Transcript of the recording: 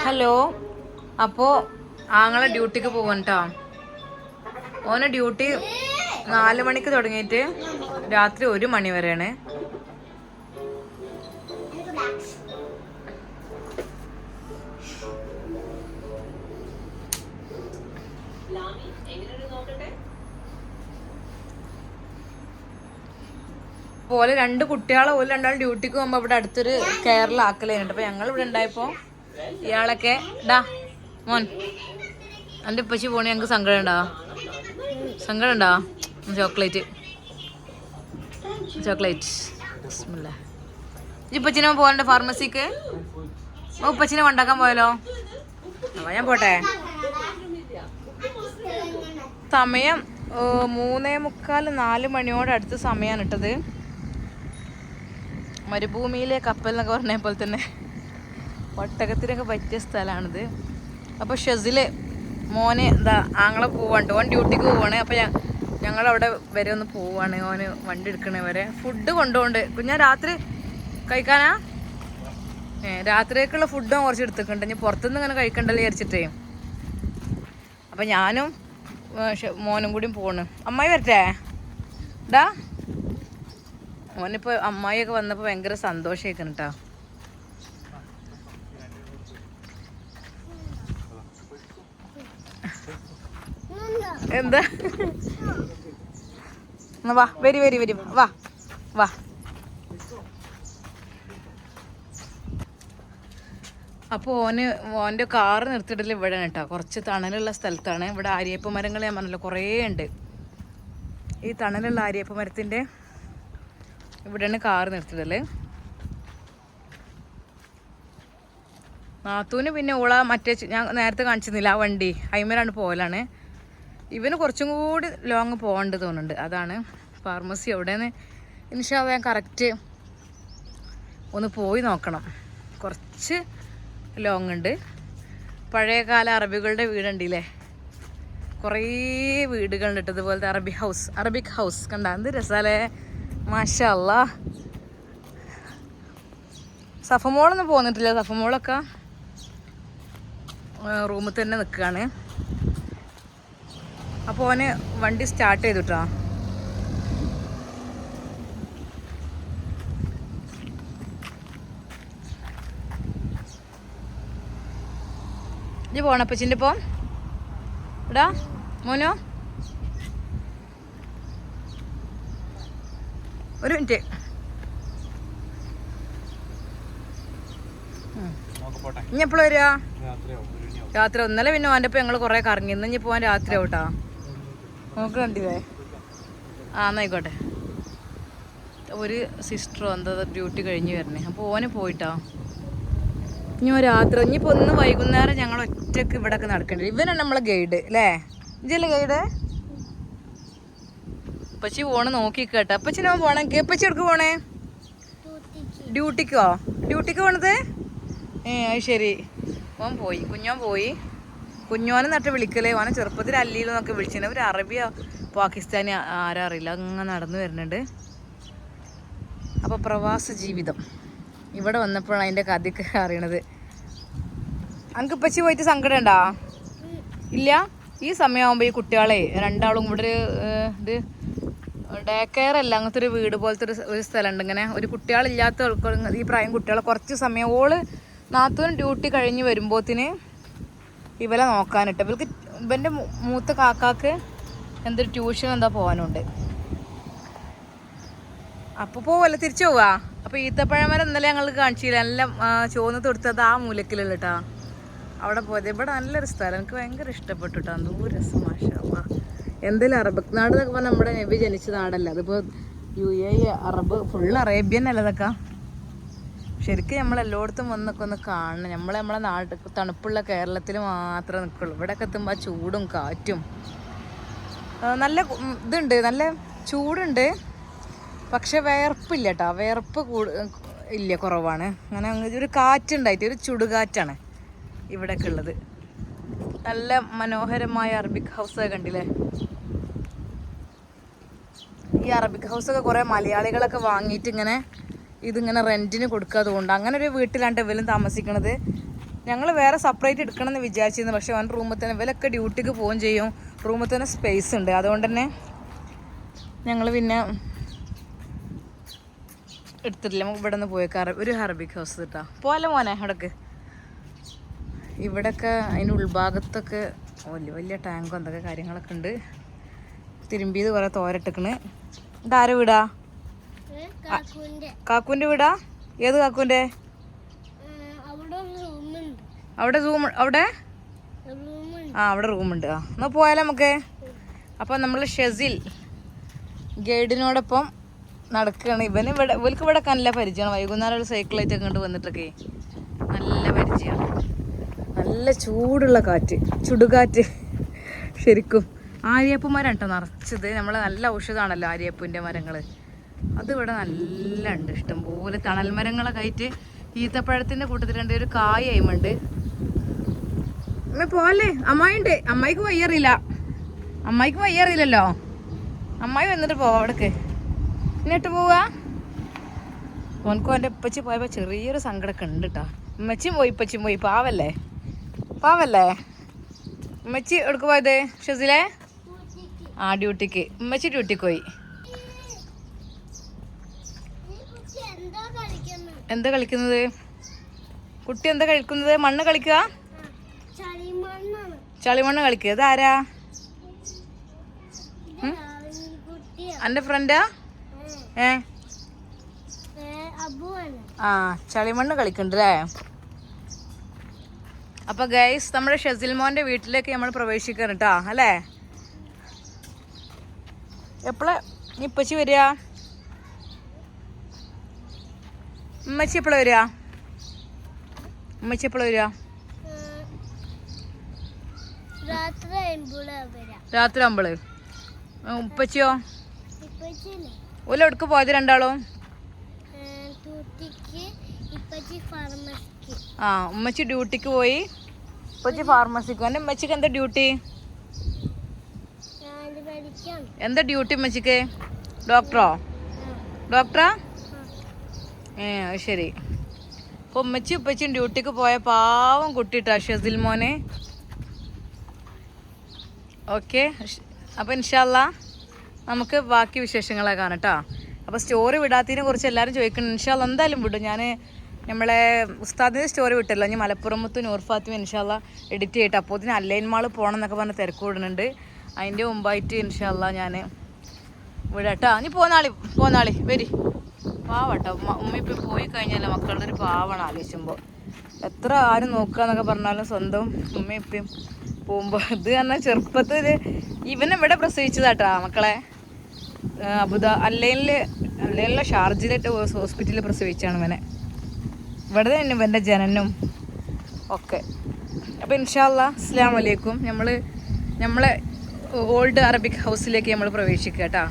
Hello. അപ്പോ ആങ്ങളെ ഡ്യൂട്ടിക്ക് പോകും കേട്ടോ ഓന് ഡ്യൂട്ടി നാല് മണിക്ക് തുടങ്ങിയിട്ട് രാത്രി ഒരു മണി വരെയാണ്. പോലെ രണ്ട് കുട്ടികളെ ഓൽ രണ്ടാൾ ഡ്യൂട്ടിക്ക് പോകുമ്പോ ഇവിടെ അടുത്തൊരു കേരള ആക്കലുണ്ട് അപ്പൊ ഞങ്ങൾ ഇവിടെ ഉണ്ടായപ്പോ ഇയാളൊക്കെ ഡാ മോൻ. എന്റെ ഉപ്പച്ചി പോണി ഞങ്ങൾക്ക് സങ്കടം ഉണ്ടോ? സങ്കടം ഉണ്ടോ? ചോക്ലേറ്റ്. ചോക്ലേറ്റ്. ഇപ്പച്ചിനെ പോകണ്ട ഫാർമസിക്ക്? ഉപ്പച്ചിനെ കൊണ്ടാക്കാൻ പോയാലോ? അപ്പൊ ഞാൻ പോട്ടെ. സമയം മൂന്നേ മുക്കാൽ നാല് മണിയോട് അടുത്ത് സമയമാണ് ഇട്ടത്. മരുഭൂമിയിലെ കപ്പൽ എന്നൊക്കെ പറഞ്ഞ പോലെ തന്നെ. ഒട്ടകത്തിനൊക്കെ പറ്റിയ സ്ഥലമാണിത് അപ്പോൾ ഷെസിൽ മോന് എന്താ ആങ്ങളെ പോവാണ്ട്. ഓൻ ഡ്യൂട്ടിക്ക് പോവാണ്. അപ്പോൾ ഞാൻ ഞങ്ങളവിടെ വരെ ഒന്ന് പോവാണ്. ഓന് വണ്ടി എടുക്കണേ വരെ. ഫുഡ് കൊണ്ടുപോണ്ട് കുഞ്ഞാ രാത്രി കഴിക്കാനാ? ഏ രാത്രിയൊക്കെയുള്ള ഫുഡും കുറച്ച് എടുത്തിട്ടുണ്ട്. ഇനി പുറത്തുനിന്ന് ഇങ്ങനെ കഴിക്കണ്ടല്ലോ വിചാരിച്ചിട്ടേ. അപ്പം ഞാനും മോനും കൂടിയും പോണ്. അമ്മായി വരട്ടെ? ഡാ. മോനിപ്പോൾ അമ്മായിയൊക്കെ വന്നപ്പോൾ ഭയങ്കര സന്തോഷമായിരിക്കണം കേട്ടോ എന്താ? വാ വരി വരി വരി. വാ വാ. അപ്പോൾ ഓന് ഓന്റെ കാറ് നിർത്തിയിട്ടില്ല ഇവിടെ കേട്ടോ. കുറച്ച് തണലുള്ള സ്ഥലത്താണ്. ഇവിടെ ആര്യപ്പ മരങ്ങൾ ഞാൻ പറഞ്ഞല്ലോ കുറേ ഉണ്ട്. ഈ തണലുള്ള ആര്യപ്പ മരത്തിന്റെ ഇവിടെയാണ് കാറ് നിർത്തിയിടൽ നാത്തൂന് പിന്നെ ഓള മറ്റേ ഞാൻ നേരത്തെ കാണിച്ചിരുന്നില്ല ആ വണ്ടി. അയിമരാണ് പോകലാണ് ഇവന് കുറച്ചും കൂടി ലോങ് പോകേണ്ടത് തോന്നുന്നുണ്ട്. അതാണ് ഫാർമസി എവിടെയെന്ന് ഇൻഷാ ഞാൻ കറക്റ്റ് ഒന്ന് പോയി നോക്കണം. കുറച്ച് ലോങ് ഉണ്ട്. പഴയകാല അറബികളുടെ വീടുണ്ടല്ലേ? കുറേ വീടുകളുണ്ട് ട്ടോ ഇതുപോലത്തെ അറബി ഹൗസ് അറബിക് ഹൗസ് കണ്ട? എന്ത് രസാലേ? മാഷല്ല സഫമോളൊന്നും പോന്നിട്ടില്ല. സഫമോളൊക്കെ റൂമിൽ തന്നെ നിൽക്കുകയാണ് അപ്പോൾ ഓന് വണ്ടി സ്റ്റാർട്ട് ചെയ്തു കേട്ടോ ഇജ്ജ് പോണപ്പച്ചിന്റെ ഇപ്പം ഇടാ മോനോ. ഒരു മിനിറ്റ്. ഇനി എപ്പോഴും വരിക രാത്രി ഒന്നല്ല പിന്നെ ഓന്റെ ഇപ്പം ഞങ്ങൾ കുറേ കറങ്ങി. ഇന്ന് ഇനി പോവാൻ രാത്രി ആവട്ടാ നമുക്ക് കണ്ടില്ലേ? ആ എന്നായിക്കോട്ടെ. ഒരു സിസ്റ്ററോ എന്താ ഡ്യൂട്ടി കഴിഞ്ഞ് വരണേ. അപ്പോൾ ഓന് പോയിട്ടോ? ഇനി രാത്രി ഇനിയിപ്പോൾ ഒന്ന് വൈകുന്നേരം ഞങ്ങൾ ഒറ്റയ്ക്ക് ഇവിടെ ഒക്കെ നടക്കേണ്ടി. ഇവനാണ് നമ്മളെ ഗൈഡ് അല്ലേ ഇജല്ലേ ഗൈഡ് അപ്പച്ചി പോണ് നോക്കി കേട്ടോ അപ്പച്ചി ഞാൻ പോണേ? അപ്പച്ചി എടുക്ക് പോണേ ഡ്യൂട്ടിക്കോ ഡ്യൂട്ടിക്ക് പോണത്? ഏ അത് ശരി. ഓൻ പോയി. കുഞ്ഞോൻ പോയി. കുഞ്ഞോനെ നട്ട് വിളിക്കലേ. ഓനെ ചെറുപ്പത്തിൽ അല്ലിയിലെന്നൊക്കെ വിളിച്ചിന്. ഒരു അറബിയോ പാകിസ്ഥാനി ആരോ അറിയില്ല. അങ്ങനെ നടന്നു വരുന്നുണ്ട്. അപ്പോൾ പ്രവാസ ജീവിതം. ഇവിടെ വന്നപ്പോഴാണ് അതിന്റെ കഥയൊക്കെ അറിയണത്. അനക്ക് ഇപ്പച്ചി പോയിട്ട് സങ്കടം ഉണ്ടോ? ഇല്ല? ഈ സമയമാകുമ്പോൾ ഈ കുട്ടികളെ രണ്ടാളും കൂടെ ഒരു ഇത് ഡേ കെയർ അല്ല. അങ്ങനത്തെ ഒരു വീട് പോലത്തെ ഒരു ഒരു സ്ഥലമുണ്ട് ഇങ്ങനെ. ഒരു കുട്ടികളില്ലാത്ത ഈ പ്രായം കുട്ടികളെ കുറച്ച് സമയം ഓൾ നാത്തൂൻ ഡ്യൂട്ടി കഴിഞ്ഞ് വരുമ്പോത്തിന് ഇവരെ നോക്കാനിട്ട്. ഇവർക്ക് ഇവന്റെ മൂത്ത കാക്കാക്ക് എന്തൊരു ട്യൂഷൻ എന്താ പോകാനുണ്ട് അപ്പോൾ പോവല്ല തിരിച്ചു പോവാ? അപ്പോൾ ഈത്തപ്പഴമരം ഇന്നലെ ഞങ്ങൾ കാണിച്ചില്ല. നല്ല ചോന്ന് തൊടുത്തത് ആ മൂലക്കിലുള്ള കേട്ടാ അവിടെ പോയത്. ഇവിടെ നല്ലൊരു സ്ഥലം. എനിക്ക് ഭയങ്കര ഇഷ്ടപ്പെട്ടു കേട്ടോ എന്തോ രസം മാഷാ എന്തേലും അറബ് നാട് എന്നൊക്കെ പറഞ്ഞാൽ നമ്മുടെ നബി ജനിച്ച നാടല്ല? അതിപ്പോൾ U A Arab full Arabian അല്ല ഇതൊക്കെ? ശരിക്കും നമ്മൾ എല്ലായിടത്തും വന്നൊക്കെ ഒന്ന് കാണണം. നമ്മൾ നമ്മളെ നാട് തണുപ്പുള്ള കേരളത്തിൽ മാത്രമേ നിൽക്കുള്ളൂ. ഇവിടെയൊക്കെ എത്തുമ്പോൾ ആ ചൂടും കാറ്റും. നല്ല ഇതുണ്ട്. നല്ല ചൂടുണ്ട്. പക്ഷെ വിയർപ്പില്ല കേട്ടോ വിയർപ്പ് കൂടു ഇല്ല കുറവാണ്. അങ്ങനെ അങ്ങനെ ഒരു കാറ്റുണ്ടായിട്ട് ഒരു ചുടുകാറ്റാണ് ഇവിടെയൊക്കെ ഉള്ളത്. നല്ല മനോഹരമായ അറബിക് ഹൗസ് കണ്ടില്ലേ? ഈ അറബിക് ഹൗസൊക്കെ കുറേ മലയാളികളൊക്കെ വാങ്ങിയിട്ട് ഇങ്ങനെ ഇതിങ്ങനെ റെന്റിന് കൊടുക്കുക അതുകൊണ്ട് അങ്ങനെ ഒരു വീട്ടിലാണ് ഇവലും താമസിക്കണത്. ഞങ്ങൾ വേറെ സെപ്പറേറ്റ് എടുക്കണം എന്ന് വിചാരിച്ചിരുന്നു. പക്ഷേ അവൻ റൂമിൽ തന്നെ ഇവലൊക്കെ ഡ്യൂട്ടിക്ക് പോവുകയും ചെയ്യും. റൂമിൽ തന്നെ സ്പേസ് ഉണ്ട്. അതുകൊണ്ട് തന്നെ ഞങ്ങൾ പിന്നെ എടുത്തിട്ടില്ല. നമുക്ക് ഇവിടെ നിന്ന് പോയേക്കാറ്. ഒരു ഹർബിക് ഹൗസ് കിട്ടാം പോലെ മോനെ അവിടേക്ക്? ഇവിടെയൊക്കെ അതിന്റെ ഉൾഭാഗത്തൊക്കെ വലിയ വലിയ ടാങ്കും എന്തൊക്കെ കാര്യങ്ങളൊക്കെ ഉണ്ട്. തിരുമ്പിയത് കുറേ തോരട്ടിക്കണ്. ഇതാരും വീടാ? കാക്കുവിന്റെ വീടാ? ഏത് കാക്കുവിന്റെ അവിടെ റൂം അവിടെ ആ അവിടെ റൂമുണ്ട്. ആ എന്നാ പോയാലോ നമുക്ക്. അപ്പോൾ നമ്മൾ ഷെസിൽ ഗൈഡിനോടൊപ്പം നടക്കുകയാണ്. ഇവന് ഇവിടെ ഇവർക്ക് ഇവിടെ നല്ല പരിചയമാണ്. വൈകുന്നേരം ഒരു സൈക്കിളായിട്ട് അങ്ങോട്ട് വന്നിട്ടൊക്കെ നല്ല പരിചയമാണ്. നല്ല ചൂടുള്ള കാറ്റ് ചുടുകാറ്റ്. ശരിക്കും ആര്യപ്പന്മാരാണ് കേട്ടോ നിറച്ചത്. നമ്മൾ നല്ല ഔഷധമാണല്ലോ ആര്യപ്പൂവിന്റെ മരങ്ങൾ അതിവിടെ നല്ല ഉണ്ട് ഇഷ്ടംപോലെ തണൽ മരങ്ങളൊക്കെ ആയിട്ട് ഈത്തപ്പഴത്തിന്റെ കൂട്ടത്തിൽ രണ്ട് ഒരു കായ അയിമുണ്ട്. അമ്മ അമ്മായിണ്ട്. അമ്മായിക്ക് വയ്യറിയില്ല അമ്മായിക്ക് വയ്യറിയില്ലല്ലോ അമ്മായി വന്നിട്ട് പോവാ അവിടേക്ക്. എന്നിട്ട് പോവാ? ഓനക്കും എന്റെ ഉപ്പച്ചി പോയപ്പോൾ ചെറിയൊരു സങ്കടമൊക്കെ ഉണ്ട് കേട്ടോ ഉമ്മച്ചിയും പോയി ഉപ്പച്ചിയും പോയി. പാവല്ലേ? പാവല്ലേ? ഉമ്മച്ചി എടുക്ക് പോയത്? ഷസിലെ? ആ ഡ്യൂട്ടിക്ക്. ഉമ്മച്ചി ഡ്യൂട്ടിക്ക് പോയി എന്താ കളിക്കുന്നത് എന്താ കളിക്കുന്നത്? കുട്ടി എന്താ കളിക്കുന്നത്? മണ്ണ് കളിക്കുക? ചളിമണ്ണ് കളിക്കുക. ഇതാരാ എന്റെ ഫ്രണ്ടാ ഏ. ആ ചളിമണ്ണ് കളിക്കുന്നുണ്ട് അല്ലേ അപ്പൊ ഗൈസ് നമ്മുടെ ഷെസിൽ മോന്റെ വീട്ടിലേക്ക് നമ്മൾ പ്രവേശിക്കണം കേട്ടോ അല്ലേ? എപ്പോഴാ നിപ്പച്ചി ഇപ്പച്ചി വരിക? ഉമ്മച്ചി എപ്പോഴാ വരിക? ഉമ്മച്ചി എപ്പോഴാ വരിക? രാത്രി അമ്പൾ ഉപ്പച്ചിയോ? ഓല എവിടേക്ക് പോയത് രണ്ടാളും? ആ ഉമ്മച്ചി ഡ്യൂട്ടിക്ക് പോയി. ഉപ്പച്ചി ഫാർമസിക്ക്. എന്റെ ഉമ്മച്ചിക്ക് എന്താ ഡ്യൂട്ടി? എന്താ ഡ്യൂട്ടി ഉമ്മച്ചിക്ക്? ഡോക്ടറോ? ഡോക്ടറാ? ഏ ശരി. അപ്പോൾ ഉമ്മച്ചി ഡ്യൂട്ടിക്ക് പോയ പാവം കുട്ടിട്ടാ ഷെസിൽ മോനെ. ഓക്കെ അപ്പോൾ ഇൻഷാല്ല നമുക്ക് ബാക്കി വിശേഷങ്ങളെ കാണാം കേട്ടോ അപ്പോൾ സ്റ്റോറി വിടാത്തതിനെ കുറിച്ച് എല്ലാവരും ചോദിക്കണം. ഇൻഷാല്ല എന്തായാലും വിടും. ഞാൻ നമ്മളെ ഉസ്താദിന്റെ സ്റ്റോറി വിട്ടല്ലോ. ഇനി മലപ്പുറമത്ത് നൂർ ഫാത്തിമ ഇൻഷാല്ല എഡിറ്റ് ചെയ്തിട്ട് അപ്പോൾ ഇതിന് അല്ലൈൻ മാൾ പോകണം എന്നൊക്കെ പറഞ്ഞ് തിരക്ക് വിടുന്നുണ്ട് അതിന്റെ മുമ്പായിട്ട് ഇൻഷാല്ല ഞാൻ വിടാട്ടോ ഇനി പോന്നാളി പോന്നാളി വരി. പാവട്ടോ. ഉമ്മ ഇപ്പം പോയി കഴിഞ്ഞാൽ മക്കളുടെ ഒരു പാവാണ് ആലോചിക്കുമ്പോൾ എത്ര ആരും നോക്കുക എന്നൊക്കെ പറഞ്ഞാലും സ്വന്തം ഉമ്മ ഇപ്പം പോകുമ്പോൾ ഇത് പറഞ്ഞാൽ ചെറുപ്പത്തിൽ ഇവനെ ഇവിടെ പ്രസവിച്ചതാട്ടാ മക്കളെ. അബുദ അല്ലൈനിൽ അല്ലൈനിലെ ഷാർജിലായിട്ട് ഹോസ്പിറ്റലിൽ പ്രസവിച്ചാണ് ഇവനെ. ഇവിടെ തന്നെ ഇവന്റെ ജനനും ഒക്കെ. അപ്പോൾ ഇൻഷാല്ല അസ്സാം വലൈക്കും നമ്മൾ നമ്മളെ ഓൾഡ് അറബിക് ഹൗസിലേക്ക് നമ്മൾ പ്രവേശിക്കുക കേട്ടോ